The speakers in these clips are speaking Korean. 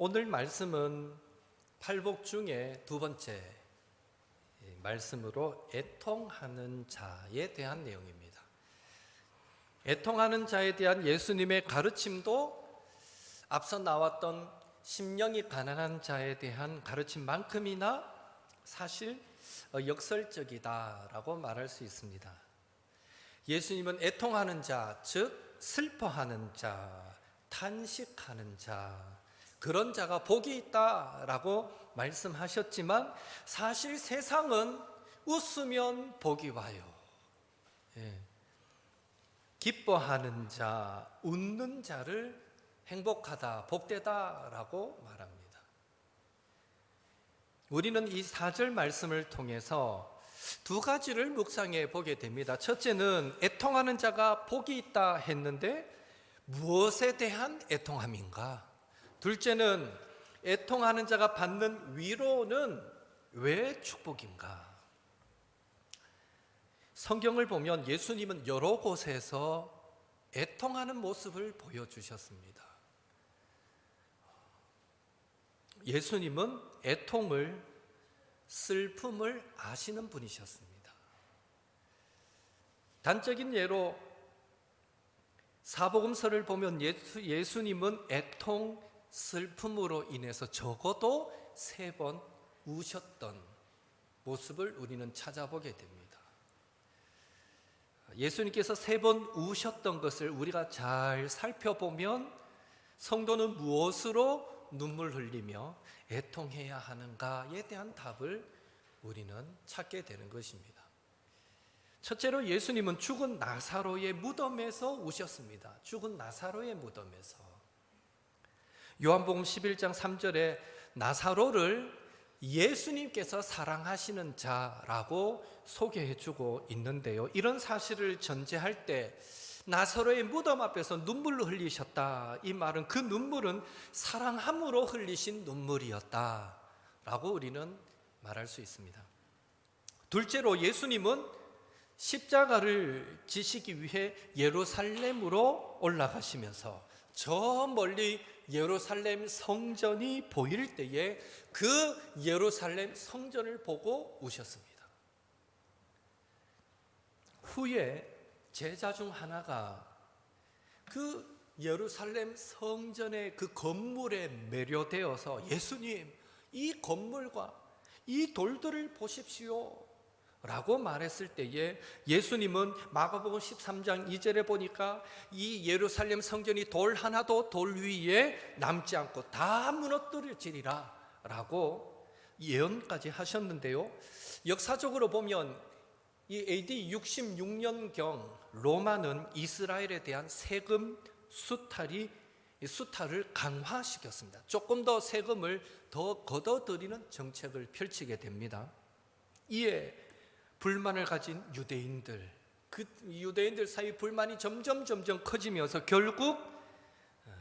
오늘 말씀은 팔복 중에 두 번째 말씀으로 애통하는 자에 대한 내용입니다. 애통하는 자에 대한 예수님의 가르침도 앞서 나왔던 심령이 가난한 자에 대한 가르침만큼이나 사실 어, 역설적이다라고 말할 수 있습니다. 예수님은 애통하는 자, 즉 슬퍼하는 자, 탄식하는 자, 그런 자가 복이 있다라고 말씀하셨지만 사실 세상은 웃으면 복이 와요. 예. 기뻐하는 자, 웃는 자를 행복하다, 복되다라고 말합니다. 우리는 이 사절 말씀을 통해서 두 가지를 묵상해 보게 됩니다. 첫째는 애통하는 자가 복이 있다 했는데 무엇에 대한 애통함인가? 둘째는 애통하는 자가 받는 위로는 왜 축복인가? 성경을 보면 예수님은 여러 곳에서 애통하는 모습을 보여주셨습니다. 예수님은 애통을 슬픔을 아시는 분이셨습니다. 단적인 예로 사복음서를 보면 예수, 예수님은 애통 슬픔으로 인해서 적어도 세 번 우셨던 모습을 우리는 찾아보게 됩니다. 예수님께서 세 번 우셨던 것을 우리가 잘 살펴보면 성도는 무엇으로 눈물 흘리며 애통해야 하는가에 대한 답을 우리는 찾게 되는 것입니다. 첫째로 예수님은 죽은 나사로의 무덤에서 우셨습니다. 죽은 나사로의 무덤에서. 요한복음 11장 3절에 나사로를 예수님께서 사랑하시는 자라고 소개해 주고 있는데요. 이런 사실을 전제할 때 나사로의 무덤 앞에서 눈물을 흘리셨다. 이 말은 그 눈물은 사랑함으로 흘리신 눈물이었다 라고 우리는 말할 수 있습니다. 둘째로 예수님은 십자가를 지시기 위해 예루살렘으로 올라가시면서 저 멀리 예루살렘 성전이 보일 때에 그 예루살렘 성전을 보고 우셨습니다. 후에 제자 중 하나가 그 예루살렘 성전의 그 건물에 매료되어서 예수님, 이 건물과 이 돌들을 보십시오. 라고 말했을 때에 예수님은 마가복음 13장 2절에 보니까 이 예루살렘 성전이 돌 하나도 돌 위에 남지 않고 다 무너뜨려지리라 라고 예언까지 하셨는데요. 역사적으로 보면 이 AD 66년경 로마는 이스라엘에 대한 세금 수탈이 수탈을 강화시켰습니다. 조금 더 세금을 더 걷어들이는 정책을 펼치게 됩니다. 이에 불만을 가진 유대인들, 그 유대인들 사이 불만이 점점 점점 커지면서 결국 어,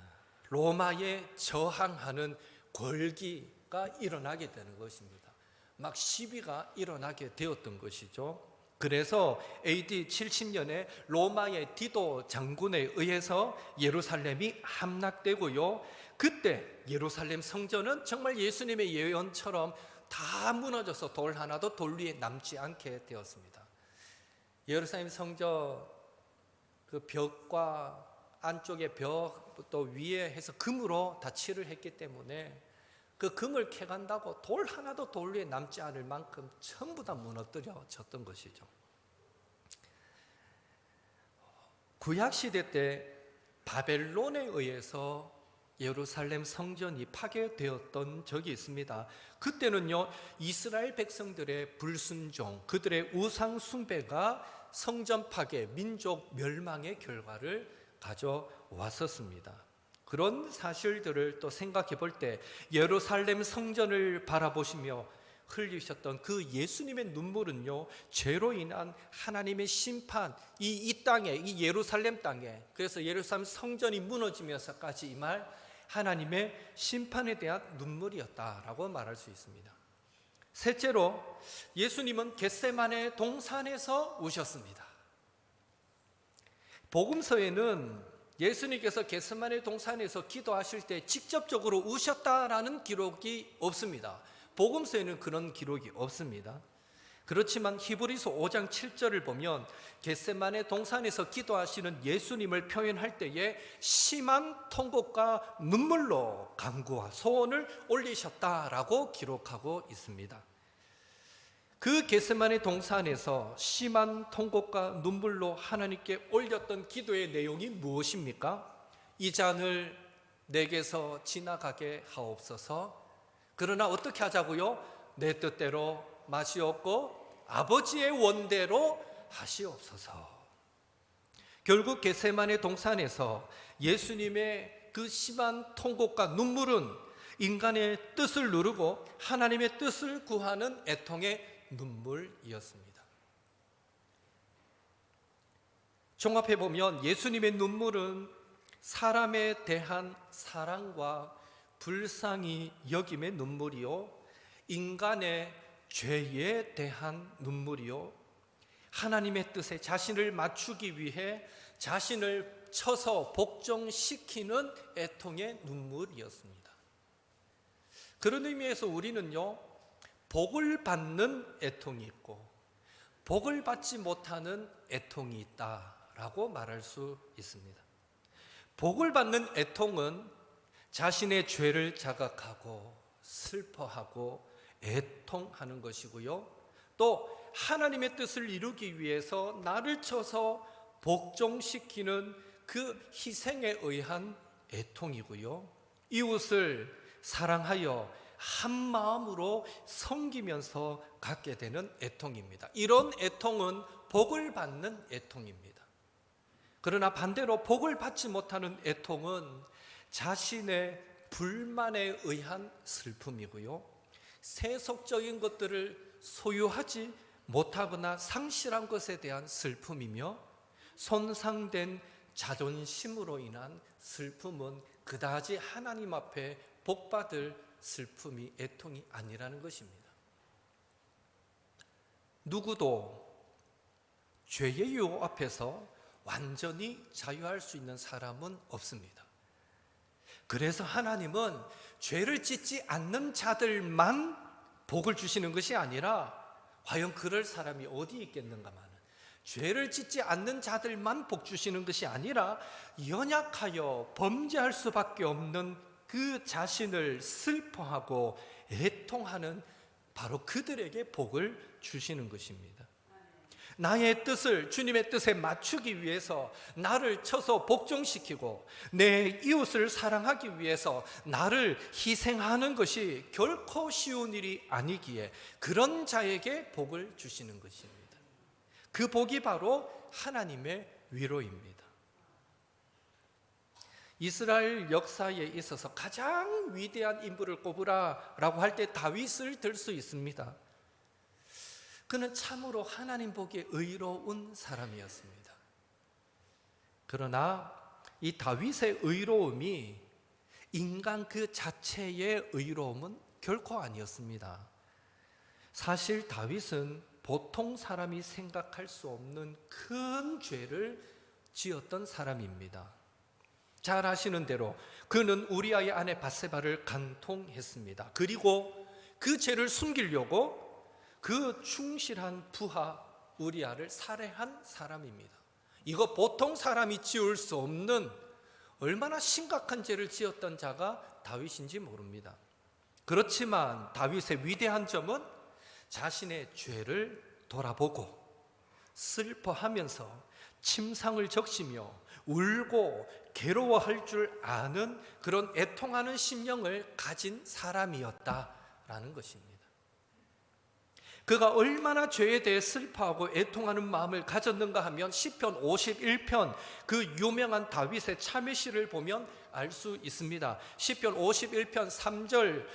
로마에 저항하는 골기가 일어나게 되는 것입니다. 막 시비가 일어나게 되었던 것이죠. 그래서 AD 70년에 로마의 디도 장군에 의해서 예루살렘이 함락되고요. 그때 예루살렘 성전은 정말 예수님의 예언처럼 다 무너져서 돌 하나도 돌 위에 남지 않게 되었습니다. 예루살렘 성전 그 벽과 안쪽의 벽또 위에 해서 금으로 다 칠을 했기 때문에 그 금을 캐간다고 돌 하나도 돌 위에 남지 않을 만큼 전부 다 무너뜨려졌던 것이죠. 구약 시대 때 바벨론에 의해서 예루살렘 성전이 파괴되었던 적이 있습니다. 그때는요, 이스라엘 백성들의 불순종, 그들의 우상 숭배가 성전 파괴, 민족 멸망의 결과를 가져왔었습니다. 그런 사실들을 또 생각해 볼 때 예루살렘 성전을 바라보시며 흘리셨던 그 예수님의 눈물은요, 죄로 인한 하나님의 심판, 이, 이 땅에, 이 예루살렘 땅에, 그래서 예루살렘 성전이 무너지면서까지 이 말, 하나님의 심판에 대한 눈물이었다라고 말할 수 있습니다. 셋째로, 예수님은 겟세만의 동산에서 우셨습니다. 복음서에는 예수님께서 겟세마네 동산에서 기도하실 때 직접적으로 우셨다라는 기록이 없습니다. 복음서에는 그런 기록이 없습니다. 그렇지만 히브리서 5장 7절을 보면 겟세마네 동산에서 기도하시는 예수님을 표현할 때에 심한 통곡과 눈물로 간구와 소원을 올리셨다라고 기록하고 있습니다. 그 겟세마네 동산에서 심한 통곡과 눈물로 하나님께 올렸던 기도의 내용이 무엇입니까? 이 잔을 내게서 지나가게 하옵소서. 그러나 어떻게 하자고요? 내 뜻대로 마시옵고 아버지의 원대로 하시옵소서. 결국 겟세마네 동산에서 예수님의 그 심한 통곡과 눈물은 인간의 뜻을 누르고 하나님의 뜻을 구하는 애통의 눈물이었습니다. 종합해 보면 예수님의 눈물은 사람에 대한 사랑과 불쌍히 여김의 눈물이요 인간의 죄에 대한 눈물이요 하나님의 뜻에 자신을 맞추기 위해 자신을 쳐서 복종시키는 애통의 눈물이었습니다. 그런 의미에서 우리는요 복을 받는 애통이 있고 복을 받지 못하는 애통이 있다라고 말할 수 있습니다. 복을 받는 애통은 자신의 죄를 자각하고 슬퍼하고 애통하는 것이고요. 또 하나님의 뜻을 이루기 위해서 나를 쳐서 복종시키는 그 희생에 의한 애통이고요. 이웃을 사랑하여 한 마음으로 섬기면서 갖게 되는 애통입니다. 이런 애통은 복을 받는 애통입니다. 그러나 반대로 복을 받지 못하는 애통은 자신의 불만에 의한 슬픔이고요. 세속적인 것들을 소유하지 못하거나 상실한 것에 대한 슬픔이며 손상된 자존심으로 인한 슬픔은 그다지 하나님 앞에 복받을 슬픔이 애통이 아니라는 것입니다. 누구도 죄의 유혹 앞에서 완전히 자유할 수 있는 사람은 없습니다. 그래서 하나님은 죄를 짓지 않는 자들만 복을 주시는 것이 아니라 과연 그럴 사람이 어디 있겠는가마는 죄를 짓지 않는 자들만 복 주시는 것이 아니라 연약하여 범죄할 수밖에 없는 그 자신을 슬퍼하고 애통하는 바로 그들에게 복을 주시는 것입니다. 나의 뜻을 주님의 뜻에 맞추기 위해서 나를 쳐서 복종시키고 내 이웃을 사랑하기 위해서 나를 희생하는 것이 결코 쉬운 일이 아니기에 그런 자에게 복을 주시는 것입니다. 그 복이 바로 하나님의 위로입니다. 이스라엘 역사에 있어서 가장 위대한 인물을 꼽으라라고 할 때 다윗을 들 수 있습니다. 그는 참으로 하나님 보기에 의로운 사람이었습니다. 그러나 이 다윗의 의로움이 인간 그 자체의 의로움은 결코 아니었습니다. 사실 다윗은 보통 사람이 생각할 수 없는 큰 죄를 지었던 사람입니다. 잘 아시는 대로 그는 우리아의 아내 바세바를 간통했습니다. 그리고 그 죄를 숨기려고 그 충실한 부하 우리아를 살해한 사람입니다. 이거 보통 사람이 지을 수 없는 얼마나 심각한 죄를 지었던 자가 다윗인지 모릅니다. 그렇지만 다윗의 위대한 점은 자신의 죄를 돌아보고 슬퍼하면서 침상을 적시며 울고 괴로워할 줄 아는 그런 애통하는 심령을 가진 사람이었다라는 것입니다. 그가 얼마나 죄에 대해 슬퍼하고 애통하는 마음을 가졌는가 하면 시편 51편 그 유명한 다윗의 참회시를 보면 알 수 있습니다. 시편 51편 3절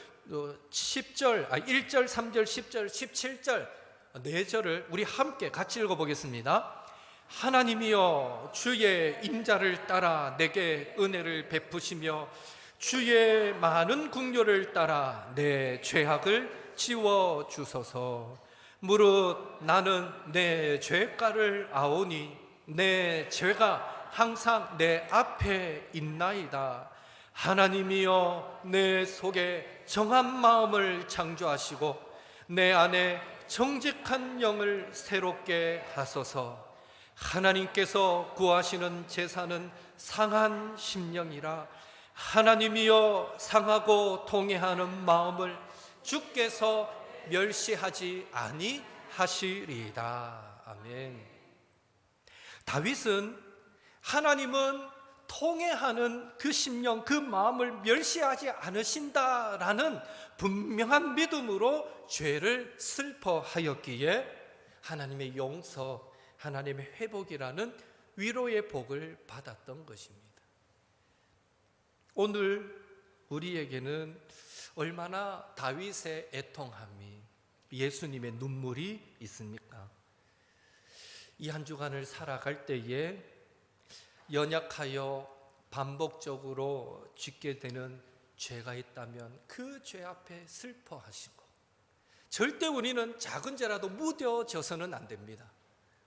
10절 아 1절 3절 10절 17절 네 절을 우리 함께 같이 읽어 보겠습니다. 하나님이여 주의 인자를 따라 내게 은혜를 베푸시며 주의 많은 국료를 따라 내 죄악을 지워 주소서. 무릇 나는 내 죄가를 아오니 내 죄가 항상 내 앞에 있나이다. 하나님이여 내 속에 정한 마음을 창조하시고 내 안에 정직한 영을 새롭게 하소서. 하나님께서 구하시는 제사는 상한 심령이라 하나님이여 상하고 통해하는 마음을 주께서 멸시하지 아니하시리이다. 아멘. 다윗은 하나님은 통해하는 그 심령, 그 마음을 멸시하지 않으신다라는 분명한 믿음으로 죄를 슬퍼하였기에 하나님의 용서, 하나님의 회복이라는 위로의 복을 받았던 것입니다. 오늘 우리에게는 얼마나 다윗의 애통함이 예수님의 눈물이 있습니까? 이 한 주간을 살아갈 때에 연약하여 반복적으로 짓게 되는 죄가 있다면 그 죄 앞에 슬퍼하시고 절대 우리는 작은 죄라도 무뎌져서는 안 됩니다.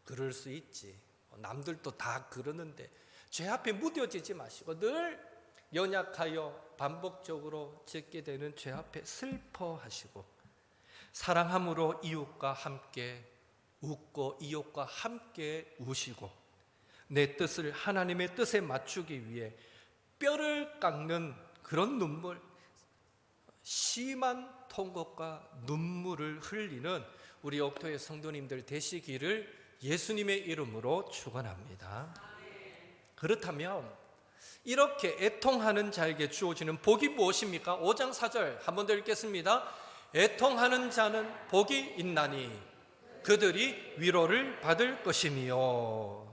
그럴 수 있지. 남들도 다 그러는데 죄 앞에 무뎌지지 마시고 늘 연약하여 반복적으로 짓게 되는 죄 앞에 슬퍼하시고 사랑함으로 이웃과 함께 웃고 이웃과 함께 우시고 내 뜻을 하나님의 뜻에 맞추기 위해 뼈를 깎는 그런 눈물 심한 통곡과 눈물을 흘리는 우리 옥토의 성도님들 되시기를 예수님의 이름으로 축원합니다. 그렇다면 이렇게 애통하는 자에게 주어지는 복이 무엇입니까? 5장 4절 한 번 더 읽겠습니다. 애통하는 자는 복이 있나니 그들이 위로를 받을 것이며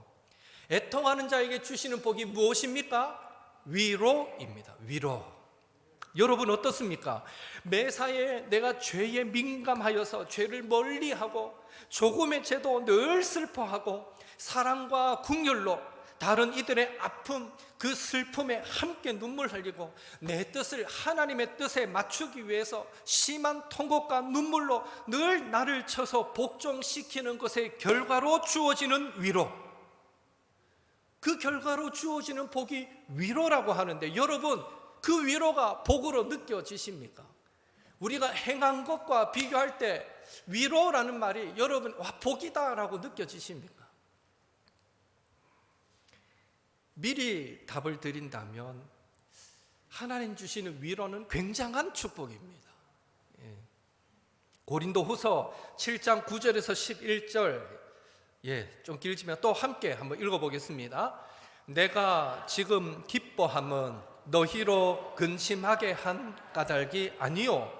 애통하는 자에게 주시는 복이 무엇입니까? 위로입니다. 위로. 여러분 어떻습니까? 매사에 내가 죄에 민감하여서 죄를 멀리하고 조금의 죄도 늘 슬퍼하고 사랑과 국률로 다른 이들의 아픔 그 슬픔에 함께 눈물 흘리고 내 뜻을 하나님의 뜻에 맞추기 위해서 심한 통곡과 눈물로 늘 나를 쳐서 복종시키는 것의 결과로 주어지는 위로 그 결과로 주어지는 복이 위로라고 하는데 여러분 그 위로가 복으로 느껴지십니까? 우리가 행한 것과 비교할 때 위로라는 말이 여러분 와 복이다라고 느껴지십니까? 미리 답을 드린다면 하나님 주시는 위로는 굉장한 축복입니다. 예. 고린도 후서 7장 9절에서 11절 예, 좀 길지만 또 함께 한번 읽어보겠습니다. 내가 지금 기뻐함은 너희로 근심하게 한 까닭이 아니요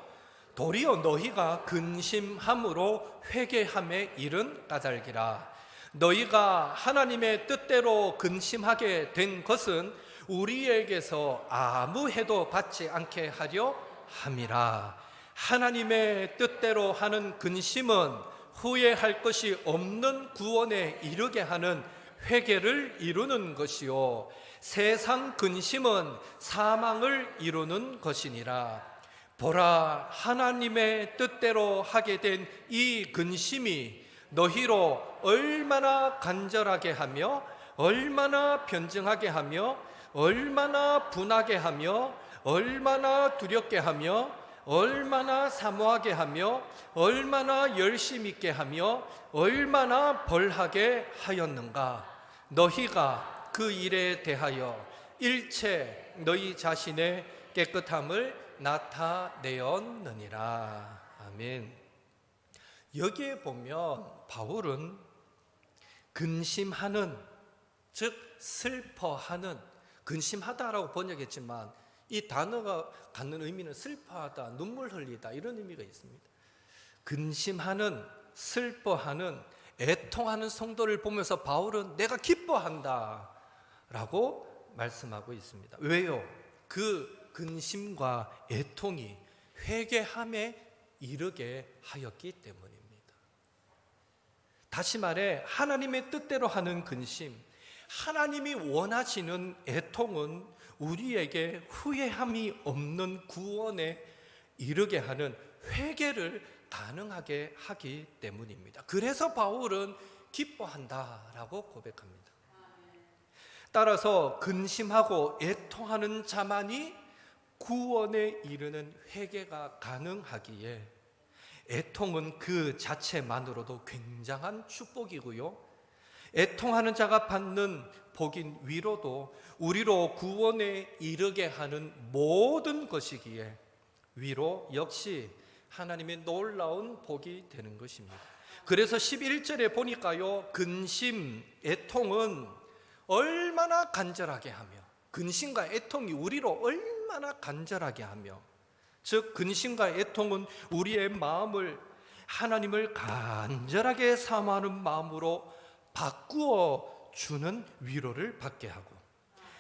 도리어 너희가 근심함으로 회개함에 이른 까닭이라 너희가 하나님의 뜻대로 근심하게 된 것은 우리에게서 아무 해도 받지 않게 하려 함이라. 하나님의 뜻대로 하는 근심은 후회할 것이 없는 구원에 이르게 하는 회개를 이루는 것이요. 세상 근심은 사망을 이루는 것이니라. 보라 하나님의 뜻대로 하게 된 이 근심이 너희로 얼마나 간절하게 하며 얼마나 변증하게 하며 얼마나 분하게 하며 얼마나 두렵게 하며 얼마나 사모하게 하며 얼마나 열심 있게 하며 얼마나 벌하게 하였는가? 너희가 그 일에 대하여 일체 너희 자신의 깨끗함을 나타내었느니라. 아멘 여기에 보면 바울은 근심하는 즉 슬퍼하는 근심하다라고 번역했지만 이 단어가 갖는 의미는 슬퍼하다, 눈물 흘리다 이런 의미가 있습니다. 근심하는 슬퍼하는 애통하는 성도를 보면서 바울은 내가 기뻐한다라고 말씀하고 있습니다. 왜요? 그 근심과 애통이 회개함에 이르게 하였기 때문입니 다. 다시 말해 하나님의 뜻대로 하는 근심, 하나님이 원하시는 애통은 우리에게 후회함이 없는 구원에 이르게 하는 회개를 가능하게 하기 때문입니다. 그래서 바울은 기뻐한다라고 고백합니다. 따라서 근심하고 애통하는 자만이 구원에 이르는 회개가 가능하기에 애통은 그 자체만으로도 굉장한 축복이고요. 애통하는 자가 받는 복인 위로도 우리로 구원에 이르게 하는 모든 것이기에 위로 역시 하나님의 놀라운 복이 되는 것입니다. 그래서 11절에 보니까요. 근심, 애통은 얼마나 간절하게 하며 근심과 애통이 우리로 얼마나 간절하게 하며 즉 근심과 애통은 우리의 마음을 하나님을 간절하게 사모하는 마음으로 바꾸어 주는 위로를 받게 하고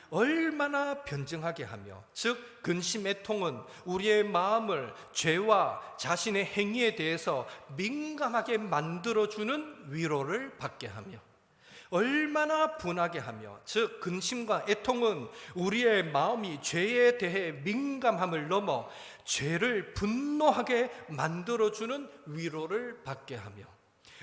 얼마나 변증하게 하며 즉 근심 애통은 우리의 마음을 죄와 자신의 행위에 대해서 민감하게 만들어 주는 위로를 받게 하며 얼마나 분하게 하며 즉 근심과 애통은 우리의 마음이 죄에 대해 민감함을 넘어 죄를 분노하게 만들어 주는 위로를 받게 하며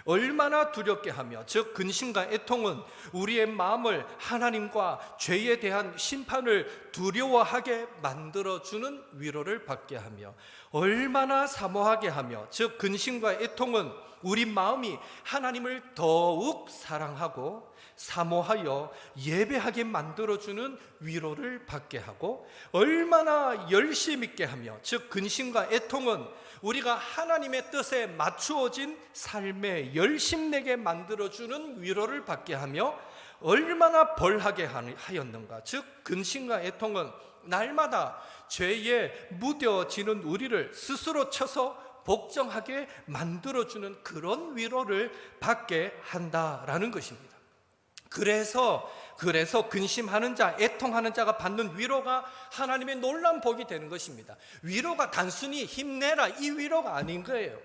얼마나 두렵게 하며 즉 근심과 애통은 우리의 마음을 하나님과 죄에 대한 심판을 두려워하게 만들어 주는 위로를 받게 하며 얼마나 사모하게 하며 즉 근심과 애통은 우리 마음이 하나님을 더욱 사랑하고 사모하여 예배하게 만들어 주는 위로를 받게 하고 얼마나 열심 있게 하며 즉 근심과 애통은 우리가 하나님의 뜻에 맞추어진 삶에 열심 내게 만들어 주는 위로를 받게 하며 얼마나 벌하게 하였는가 즉 근심과 애통은 날마다 죄에 무뎌지는 우리를 스스로 쳐서 복종하게 만들어주는 그런 위로를 받게 한다라는 것입니다. 그래서 그래서 근심하는 자, 애통하는 자가 받는 위로가 하나님의 놀란 복이 되는 것입니다. 위로가 단순히 힘내라 이 위로가 아닌 거예요.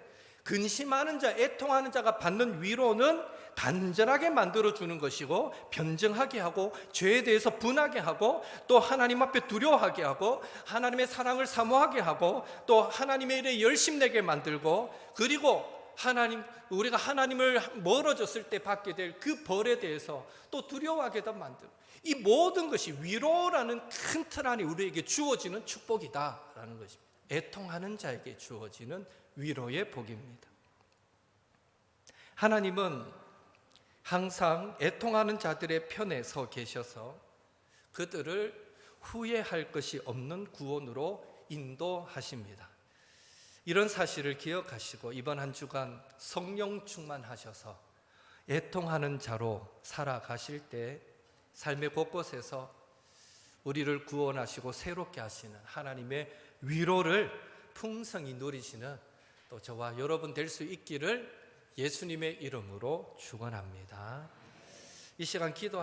근심하는 자, 애통하는 자가 받는 위로는 간절하게 만들어 주는 것이고 변증하게 하고 죄에 대해서 분하게 하고 또 하나님 앞에 두려워하게 하고 하나님의 사랑을 사모하게 하고 또 하나님의 일에 열심 내게 만들고 그리고 하나님 우리가 하나님을 멀어졌을 때 받게 될 그 벌에 대해서 또 두려워하게도 만들. 이 모든 것이 위로라는 큰 틀 안에 우리에게 주어지는 축복이다라는 것입니다. 애통하는 자에게 주어지는 위로의 복입니다. 하나님은 항상 애통하는 자들의 편에 서 계셔서 그들을 후회할 것이 없는 구원으로 인도하십니다. 이런 사실을 기억하시고 이번 한 주간 성령 충만하셔서 애통하는 자로 살아가실 때 삶의 곳곳에서 우리를 구원하시고 새롭게 하시는 하나님의 위로를 풍성히 누리시는 또 저와 여러분 될 수 있기를 예수님의 이름으로 축원합니다. 이 시간 기도